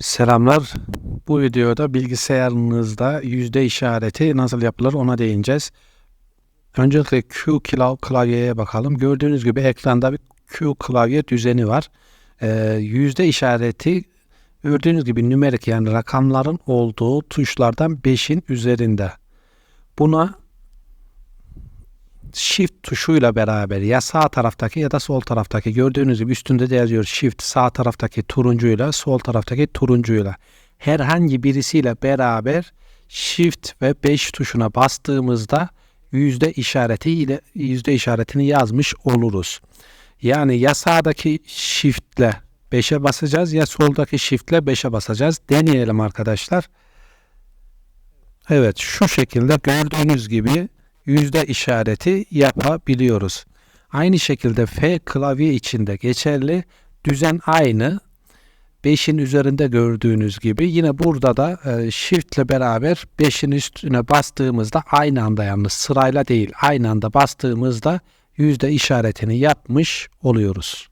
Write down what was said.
Selamlar. Bu videoda bilgisayarınızda yüzde işareti nasıl yapılır ona değineceğiz. Öncelikle Q klav- klavyeye bakalım. Gördüğünüz gibi ekranda bir Q klavye düzeni var. Ee, yüzde işareti gördüğünüz gibi nümerik yani rakamların olduğu tuşlardan 5'in üzerinde. Buna Shift tuşuyla beraber ya sağ taraftaki ya da sol taraftaki gördüğünüz gibi üstünde de yazıyor Shift sağ taraftaki turuncuyla sol taraftaki turuncuyla herhangi birisiyle beraber Shift ve 5 tuşuna bastığımızda yüzde işareti ile yüzde işaretini yazmış oluruz. Yani ya sağdaki Shift'le 5'e basacağız ya soldaki Shift'le 5'e basacağız. Deneyelim arkadaşlar. Evet şu şekilde gördüğünüz gibi yüzde işareti yapabiliyoruz. Aynı şekilde F klavye içinde geçerli. Düzen aynı. 5'in üzerinde gördüğünüz gibi yine burada da e, Shift ile beraber 5'in üstüne bastığımızda aynı anda yalnız sırayla değil aynı anda bastığımızda yüzde işaretini yapmış oluyoruz.